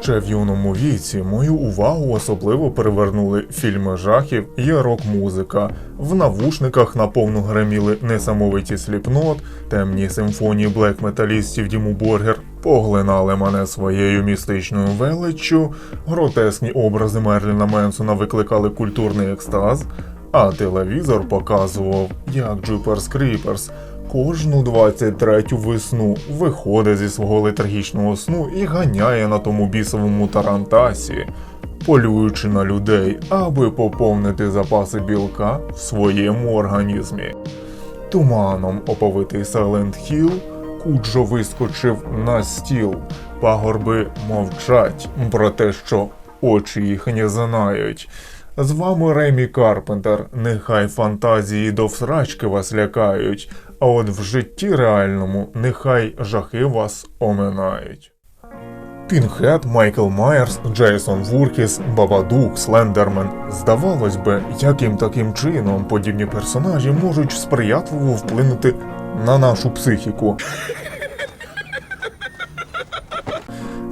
Ще в юному віці мою увагу особливо привернули фільми жахів і рок-музика. В навушниках наповну греміли несамовиті сліпнот, темні симфонії блек-металістів Діму Боргер поглинали мене своєю містичною величчю, гротесні образи Мерліна Менсона викликали культурний екстаз, а телевізор показував, як Джуперс Кріперс кожну 23-ю весну виходить зі свого летаргічного сну і ганяє на тому бісовому тарантасі, полюючи на людей, аби поповнити запаси білка в своєму організмі. Туманом оповитий Сайленд Хіл, Куджо вискочив на стіл. Пагорби мовчать про те, що очі їх не знають. З вами Ремі Карпентер. Нехай фантазії до всрачки вас лякають, а от в житті реальному нехай жахи вас оминають. Пінхед, Майкл Майерс, Джейсон Вуркіс, Бабадук, Слендермен. Здавалось би, яким таким чином подібні персонажі можуть сприятливо вплинути на нашу психіку.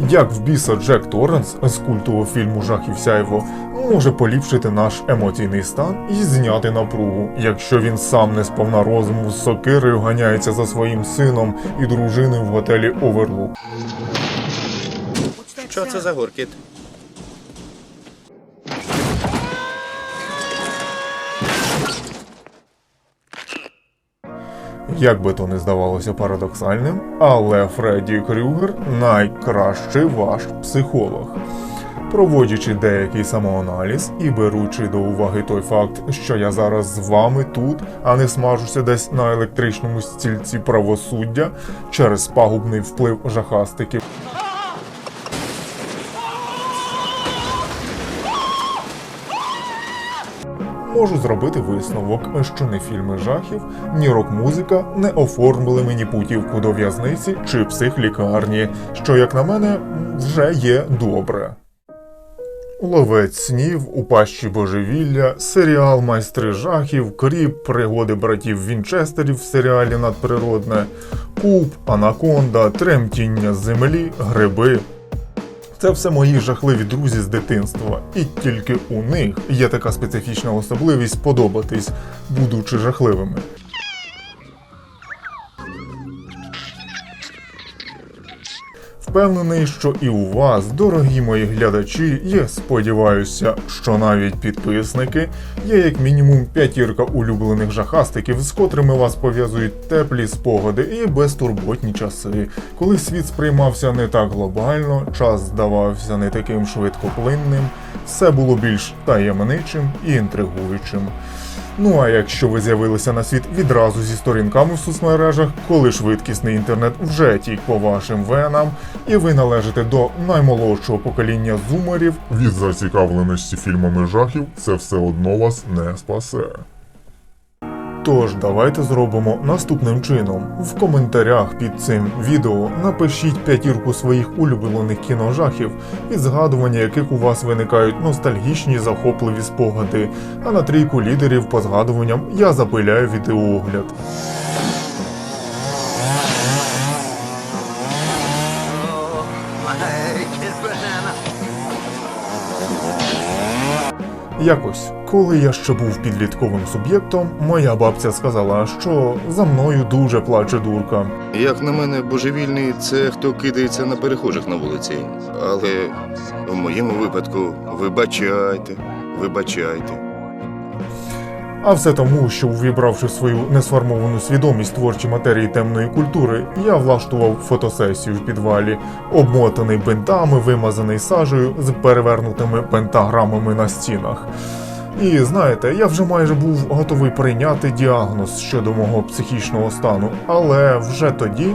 Як в біса Джек Торренс з культового фільму Жахів Сяйво може поліпшити наш емоційний стан і зняти напругу, якщо він сам не сповна розуму з сокирою ганяється за своїм сином і дружиною в готелі Оверлук. Що це за гуркіт? Як би то не здавалося парадоксальним, але Фредді Крюгер найкращий ваш психолог. Проводячи деякий самоаналіз і беручи до уваги той факт, що я зараз з вами тут, а не смажуся десь на електричному стільці правосуддя через пагубний вплив жахастики. Можу зробити висновок, що не фільми жахів, ні рок-музика не оформили мені путівку до в'язниці чи психлікарні, що, як на мене, вже є добре. Ловець снів у пащі божевілля, серіал Майстри жахів, кріп, пригоди братів Вінчестерів в серіалі Надприродне, Куб, Анаконда, Тремтіння землі, гриби. Це все мої жахливі друзі з дитинства, і тільки у них є така специфічна особливість подобатись, будучи жахливими. Впевнений, що і у вас, дорогі мої глядачі, є, сподіваюся, що навіть підписники є як мінімум п'ятірка улюблених жахастиків, з котрими вас пов'язують теплі спогади і безтурботні часи, коли світ сприймався не так глобально, час здавався не таким швидкоплинним, все було більш таємничим і інтригуючим. Ну а якщо ви з'явилися на світ відразу зі сторінками в соцмережах, коли швидкісний інтернет вже тік по вашим венам, і ви належите до наймолодшого покоління зумерів, від зацікавленості фільмами жахів це все одно вас не спасе. Тож давайте зробимо наступним чином. В коментарях під цим відео напишіть п'ятірку своїх улюблених кіножахів, від згадування яких у вас виникають ностальгічні захопливі спогади. А на трійку лідерів по згадуванням я запиляю відеоогляд. Якось, коли я ще був підлітковим суб'єктом, моя бабця сказала, що за мною дуже плаче дурка. Як на мене, божевільний це хто кидається на перехожих на вулиці. Але в моєму випадку вибачайте, вибачайте. А все тому, що увібравши свою несформовану свідомість творчі матерії темної культури, я влаштував фотосесію в підвалі, обмотаний бинтами, вимазаний сажею з перевернутими пентаграмами на стінах. І знаєте, я вже майже був готовий прийняти діагноз щодо мого психічного стану, але вже тоді,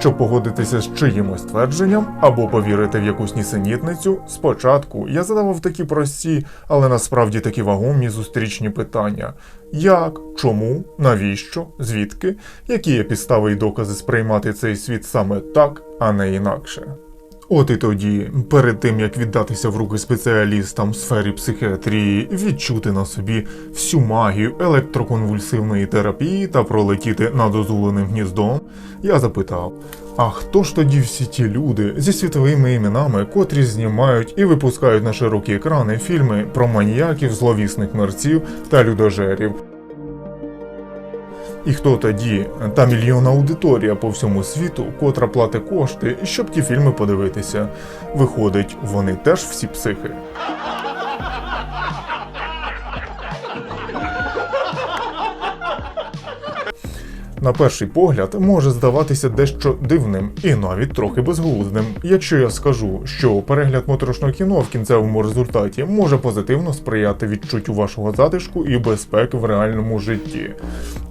щоб погодитися з чиїмось твердженням або повірити в якусь нісенітницю, спочатку я задавав такі прості, але насправді такі вагомі зустрічні питання: як, чому, навіщо, звідки, які є підстави і докази сприймати цей світ саме так, а не інакше. От і тоді, перед тим як віддатися в руки спеціалістам в сфері психіатрії, відчути на собі всю магію електроконвульсивної терапії та пролетіти над озуленим гніздом, я запитав: а хто ж тоді всі ті люди зі світовими іменами, котрі знімають і випускають на широкі екрани фільми про маніяків, зловісних мерців та людожерів? І хто тоді та мільйонна аудиторія по всьому світу, котра платить кошти, щоб ті фільми подивитися? Виходить, вони теж всі психи. На перший погляд може здаватися дещо дивним і навіть трохи безглуздим, якщо я скажу, що перегляд моторошного кіно в кінцевому результаті може позитивно сприяти відчуттю вашого затишку і безпеки в реальному житті.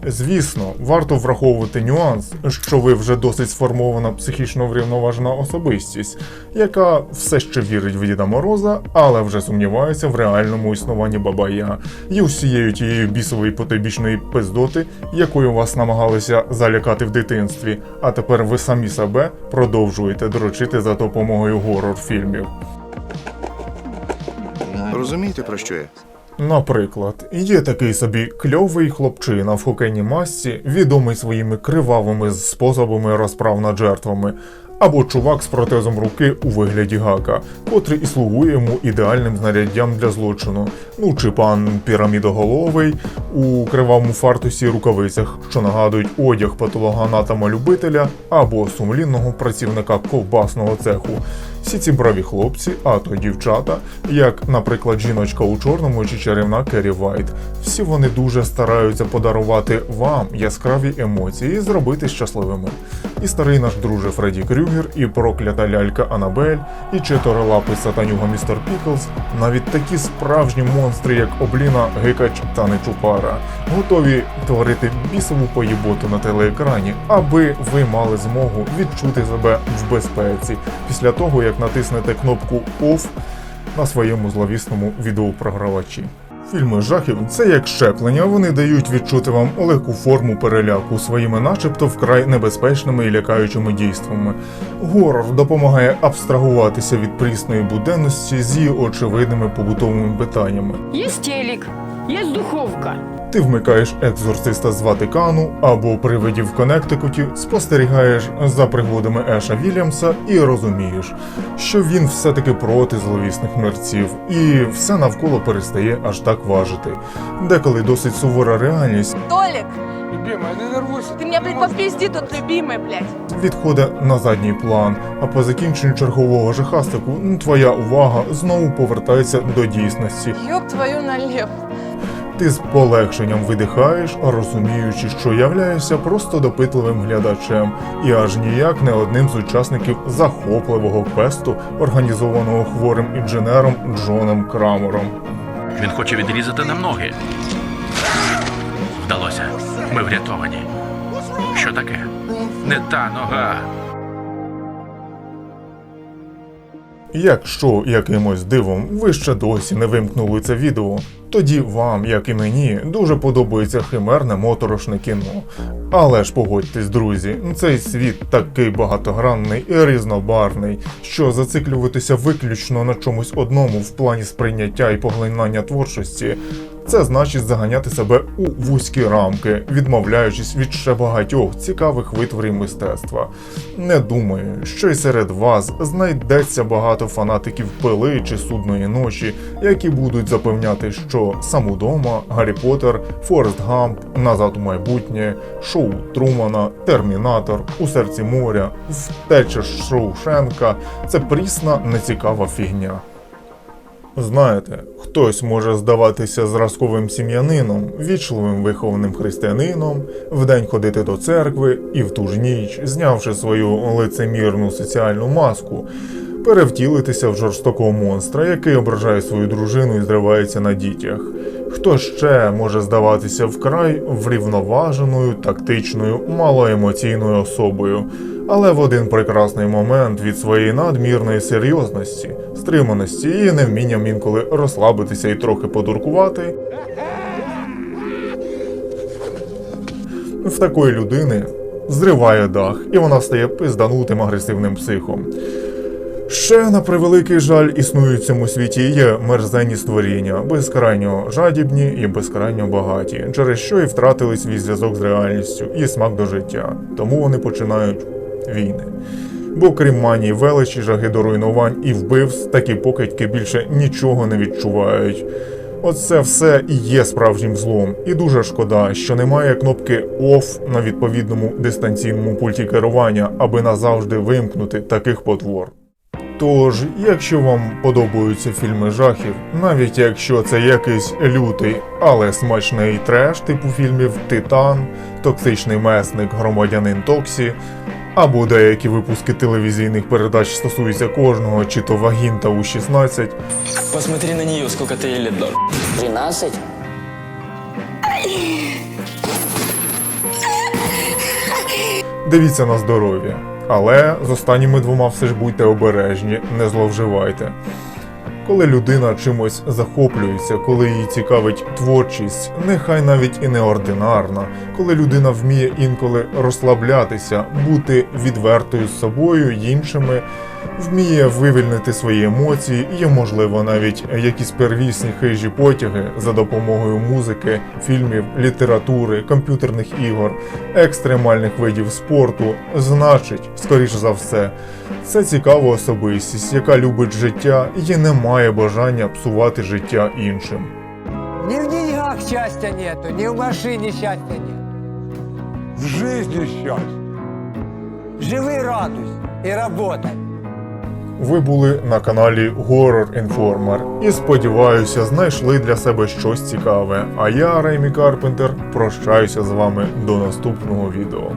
Звісно, варто враховувати нюанс, що ви вже досить сформована психічно врівноважена особистість, яка все ще вірить в Діда Мороза, але вже сумнівається в реальному існуванні Бабая і усією тією бісової потойбічної пиздоти, якою вас намагалися залякати в дитинстві, а тепер ви самі себе продовжуєте дрочити за допомогою горор-фільмів. Розумієте, про що я? Наприклад, є такий собі кльовий хлопчина в хокейній масці, відомий своїми кривавими способами розправ над жертвами, або чувак з протезом руки у вигляді гака, котрий і слугує йому ідеальним знаряддям для злочину. Ну чи пан пірамідоголовий у кривавому фартусі рукавицях, що нагадують одяг патологоанатома-любителя або сумлінного працівника ковбасного цеху. Всі ці браві хлопці, а то дівчата, як, наприклад, жіночка у чорному чи чарівна Керрі Вайт, всі вони дуже стараються подарувати вам яскраві емоції і зробити щасливими. І старий наш друже Фредді Крюгер, і проклята лялька Анабель, і чотирилапий сатанюга містер Піклз, навіть такі справжні монстри, як Обліна, Гикач та Нечупара, готові творити бісову поїботу на телеекрані, аби ви мали змогу відчути себе в безпеці після того, як натиснете кнопку OFF на своєму зловісному відеопрогравачі. Фільми жахів це як щеплення, вони дають відчути вам легку форму переляку своїми, начебто вкрай небезпечними і лякаючими дійствами. Горор допомагає абстрагуватися від прісної буденності з її очевидними побутовими питаннями. Есть телек, есть духовка. Ти вмикаєш екзорциста з Ватикану або привидів в Коннектикуті, спостерігаєш за пригодами Еша Вільямса і розумієш, що він все-таки проти зловісних мерців, і все навколо перестає аж так важити. Деколи досить сувора реальність Толик, Любимая, не нервуйся. ты меня, блядь, попизди тут, любимый, блядь. відходить на задній план, а по закінченню чергового жахастику м, твоя увага знову повертається до дійсності. Ёб твою налево. Ти з полегшенням видихаєш, розуміючи, що являєшся просто допитливим глядачем, і аж ніяк не одним з учасників захопливого квесту, організованого хворим інженером Джоном Крамером. Він хоче відрізати нам ноги. Вдалося. Ми врятовані. Що таке? Не та нога. Якщо якимось дивом ви ще досі не вимкнули це відео, тоді вам, як і мені, дуже подобається химерне моторошне кіно. Але ж погодьтесь, друзі, цей світ такий багатогранний і різнобарний, що зациклюватися виключно на чомусь одному в плані сприйняття і поглинання творчості. Це значить заганяти себе у вузькі рамки, відмовляючись від ще багатьох цікавих витворів мистецтва. Не думаю, що й серед вас знайдеться багато фанатиків пили чи судної ночі, які будуть запевняти, що сам удома, Гаррі Поттер, Форест Гамп, Назад у майбутнє, шоу Трумана, Термінатор, У серці моря, втеча Шоушенка це прісна, нецікава фігня. Знаєте, хтось може здаватися зразковим сім'янином, вічливим вихованим християнином, вдень ходити до церкви і в ту ж ніч, знявши свою лицемірну соціальну маску, перевтілитися в жорстокого монстра, який ображає свою дружину і зривається на дітях. Хто ще може здаватися вкрай врівноваженою, тактичною, малоемоційною особою, але в один прекрасний момент від своєї надмірної серйозності, стриманості і невмінням інколи розслабитися і трохи подуркувати. В такої людини зриває дах, і вона стає пизданутим агресивним психом. Ще на превеликий жаль існують в цьому світі є мерзенні створіння, безкрайньо жадібні і безкрайньо багаті, через що і втратили свій зв'язок з реальністю і смак до життя. Тому вони починають війни. Бо крім манії величі, жаги до руйнувань і вбивств, такі покидьки більше нічого не відчувають. Оце все і є справжнім злом, і дуже шкода, що немає кнопки OFF на відповідному дистанційному пульті керування, аби назавжди вимкнути таких потвор. Тож, якщо вам подобаються фільми жахів, навіть якщо це якийсь лютий, але смачний треш типу фільмів Титан, Токсичний месник, Громадянин Токсі, або деякі випуски телевізійних передач стосуються кожного, чи то вагін та у 16 Посмотри на нее, сколько ты ей лет дал. 13? Дивіться на здоров'я. Але з останніми двома все ж будьте обережні, не зловживайте. Коли людина чимось захоплюється, коли її цікавить творчість, нехай навіть і неординарна, коли людина вміє інколи розслаблятися, бути відвертою з собою іншими, вміє вивільнити свої емоції і, можливо, навіть якісь первісні хижі потяги за допомогою музики, фільмів, літератури, комп'ютерних ігор, екстремальних видів спорту, значить, скоріш за все, це цікава особистість, яка любить життя і не має бажання псувати життя іншим. Ни в деньгах счастья нету, ни в машине счастья нет. В жизни счастье. Живи, радуйся и работай. Ви були на каналі Horror Informer і сподіваюся, знайшли для себе щось цікаве. А я, Реймі Карпентер, прощаюся з вами до наступного відео.